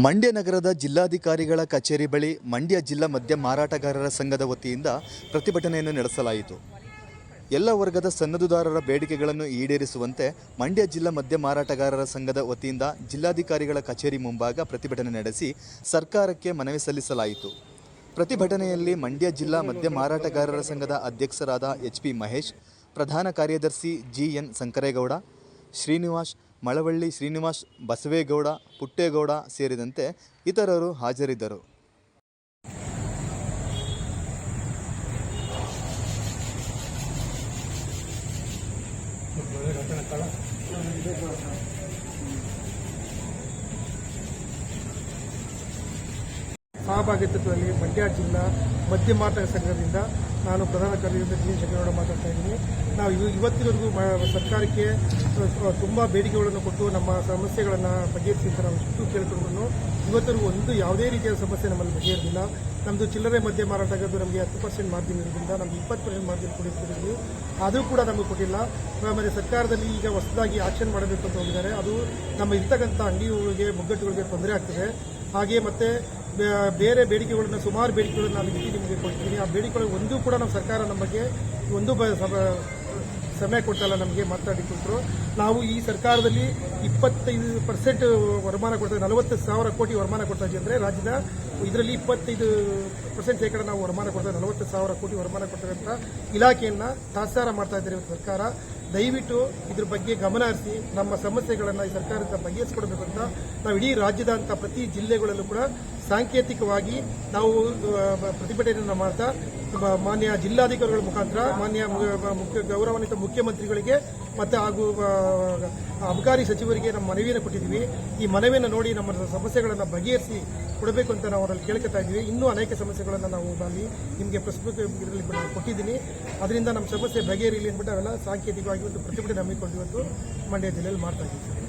ಮಂಡ್ಯ ನಗರದ ಜಿಲ್ಲಾಧಿಕಾರಿಗಳ ಕಚೇರಿ ಬಳಿ ಮಂಡ್ಯ ಜಿಲ್ಲಾ ಮದ್ಯ ಮಾರಾಟಗಾರರ ಸಂಘದ ವತಿಯಿಂದ ಪ್ರತಿಭಟನೆಯನ್ನು ನಡೆಸಲಾಯಿತು. ಎಲ್ಲ ವರ್ಗದ ಸನ್ನದುದಾರರ ಬೇಡಿಕೆಗಳನ್ನು ಈಡೇರಿಸುವಂತೆ ಮಂಡ್ಯ ಜಿಲ್ಲಾ ಮದ್ಯ ಮಾರಾಟಗಾರರ ಸಂಘದ ವತಿಯಿಂದ ಜಿಲ್ಲಾಧಿಕಾರಿಗಳ ಕಚೇರಿ ಮುಂಭಾಗ ಪ್ರತಿಭಟನೆ ನಡೆಸಿ ಸರ್ಕಾರಕ್ಕೆ ಮನವಿ ಸಲ್ಲಿಸಲಾಯಿತು. ಪ್ರತಿಭಟನೆಯಲ್ಲಿ ಮಂಡ್ಯ ಜಿಲ್ಲಾ ಮದ್ಯ ಮಾರಾಟಗಾರರ ಸಂಘದ ಅಧ್ಯಕ್ಷರಾದ ಎಚ್ ಪಿ ಮಹೇಶ್, ಪ್ರಧಾನ ಕಾರ್ಯದರ್ಶಿ ಜಿ ಎನ್ ಶಂಕರೇಗೌಡ ಶ್ರೀನಿವಾಸ್ ಮಳವಳ್ಳಿ ಶ್ರೀನಿವಾಸ್ ಬಸವೇಗೌಡ ಪುಟ್ಟೇಗೌಡ ಸೇರಿದಂತೆ ಇತರರು ಹಾಜರಿದ್ದರು. ಸಹಭಾಗಿತ್ವದಲ್ಲಿ ಮಂಡ್ಯ ಜಿಲ್ಲಾ ಮದ್ಯ ಮಾರಾಟ ಸಂಘದಿಂದ ನಾನು ಪ್ರಧಾನ ಕಾರ್ಯದರ್ಶಿ ಜಿ ಶಂಕರಗೌಡ ಮಾತಾಡ್ತಾ ಇದ್ದೀನಿ. ನಾವು ಇವ ಇವತ್ತಿನವರೆಗೂ ಸರ್ಕಾರಕ್ಕೆ ತುಂಬ ಬೇಡಿಕೆಗಳನ್ನು ಕೊಟ್ಟು ನಮ್ಮ ಸಮಸ್ಯೆಗಳನ್ನು ಬಗೆಹರಿಸಿ ಅಂತ ನಾವು ಎಷ್ಟು ಕೇಳಿಕೊಂಡು ಇವತ್ತರೆಗೂ ಒಂದು ಯಾವುದೇ ರೀತಿಯ ಸಮಸ್ಯೆ ನಮ್ಮಲ್ಲಿ ಬಗೆಹರಿದಿಲ್ಲ. ನಮ್ಮದು ಚಿಲ್ಲರೆ ಮದ್ಯ ಮಾರಾಟ ಆಗೋದು ನಮಗೆ ಹತ್ತು ಪರ್ಸೆಂಟ್ ಮಾರ್ಜಿನ್ ಇರೋದ್ರಿಂದ ನಮ್ಗೆ ಇಪ್ಪತ್ತು ಪರ್ಸೆಂಟ್ ಮಾರ್ಜಿನ್ ಕೊಡಿಸ್ತಿದ್ದೀವಿ ಆದರೂ ಕೂಡ ನಮಗೆ ಕೊಟ್ಟಿಲ್ಲ. ಆಮೇಲೆ ಸರ್ಕಾರದಲ್ಲಿ ಈಗ ಹೊಸದಾಗಿ ಆಕ್ಷನ್ ಮಾಡಬೇಕು ಅಂತ ಹೋಗಿದ್ದಾರೆ. ಅದು ನಮ್ಮ ಇರ್ತಕ್ಕಂಥ ಅಂಗಡಿಗಳಿಗೆ, ಮುಗ್ಗಟ್ಟುಗಳಿಗೆ ತೊಂದರೆ ಆಗ್ತದೆ. ಹಾಗೆ ಮತ್ತೆ ಬೇರೆ ಬೇಡಿಕೆಗಳನ್ನ, ಸುಮಾರು ಬೇಡಿಕೆಗಳನ್ನ ನಾನು ಇಲ್ಲಿ ನಿಮಗೆ ಕೊಡ್ತೀನಿ. ಆ ಬೇಡಿಕೆಗಳು ಒಂದೂ ಕೂಡ ನಮ್ಮ ಸರ್ಕಾರ ನಮಗೆ ಒಂದು ಸಮಯ ಕೊಟ್ಟಲ್ಲ ನಮಗೆ ಮಾತಾಡಿ ಕೊಟ್ಟರು ನಾವು ಈ ಸರ್ಕಾರದಲ್ಲಿ ಇಪ್ಪತ್ತೈದು ಪರ್ಸೆಂಟ್ ವರಮಾನ ಕೊಡ್ತಾ, ನಲವತ್ತು ಸಾವಿರ ಕೋಟಿ ವರಮಾನ ಕೊಡ್ತಾ ಇದ್ದೀವಿ ಅಂದರೆ ರಾಜ್ಯದ ಇದರಲ್ಲಿ ಇಪ್ಪತ್ತೈದು ಪರ್ಸೆಂಟ್ ಶೇಕಡ ನಾವು ವರಮಾನ ಕೊಡ್ತಾ, ನಲವತ್ತು ಸಾವಿರ ಕೋಟಿ ವರಮಾನ ಕೊಡ್ತಕ್ಕಂಥ ಇಲಾಖೆಯನ್ನು ತಾತ್ಸಾರ ಮಾಡ್ತಾ ಇದ್ದಾರೆ ಸರ್ಕಾರ. ದಯವಿಟ್ಟು ಇದ್ರ ಬಗ್ಗೆ ಗಮನ ಹರಿಸಿ ನಮ್ಮ ಸಮಸ್ಯೆಗಳನ್ನು ಈ ಸರ್ಕಾರದಿಂದ ಬಗೆಹರಿಸಿಕೊಡಬೇಕು ಅಂತ ನಾವು ಇಡೀ ರಾಜ್ಯದಂತ ಪ್ರತಿ ಜಿಲ್ಲೆಗಳಲ್ಲೂ ಕೂಡ ಸಾಂಕೇತಿಕವಾಗಿ ನಾವು ಪ್ರತಿಭಟನೆಯನ್ನು ಮಾಡ್ತಾ ಮಾನ್ಯ ಜಿಲ್ಲಾಧಿಕಾರಿಗಳ ಮುಖಾಂತರ, ಮಾನ್ಯ ಮುಖ್ಯ ಗೌರವಾನ್ವಿತ ಮುಖ್ಯಮಂತ್ರಿಗಳಿಗೆ ಮತ್ತು ಹಾಗೂ ಅಬಕಾರಿ ಸಚಿವರಿಗೆ ನಮ್ಮ ಮನವಿಯನ್ನು ಕೊಟ್ಟಿದ್ದೀವಿ. ಈ ಮನವಿಯನ್ನು ನೋಡಿ ನಮ್ಮ ಸಮಸ್ಯೆಗಳನ್ನು ಬಗೆಹರಿಸಿ ಕೊಡಬೇಕು ಅಂತ ನಾವು ಅವರಲ್ಲಿ ಕೇಳ್ಕೊತಾ ಇದ್ದೀವಿ. ಇನ್ನೂ ಅನೇಕ ಸಮಸ್ಯೆಗಳನ್ನು ನಾವು ಅಲ್ಲಿ ನಿಮಗೆ ಪ್ರಸ್ತುತ ನಾನು ಕೊಟ್ಟಿದ್ದೀನಿ. ಅದರಿಂದ ನಮ್ಮ ಸಮಸ್ಯೆ ಬಗೆಹರಿಲಿ ಅಂದ್ಬಿಟ್ಟು ಅವೆಲ್ಲ ಸಾಂಕೇತಿಕವಾಗಿ ಒಂದು ಪ್ರತಿಭಟನೆ ಹಮ್ಮಿಕೊಂಡು ಮಂಡ್ಯ ಜಿಲ್ಲೆಯಲ್ಲಿ ಮಾಡ್ತಾ ಇದ್ದೀವಿ.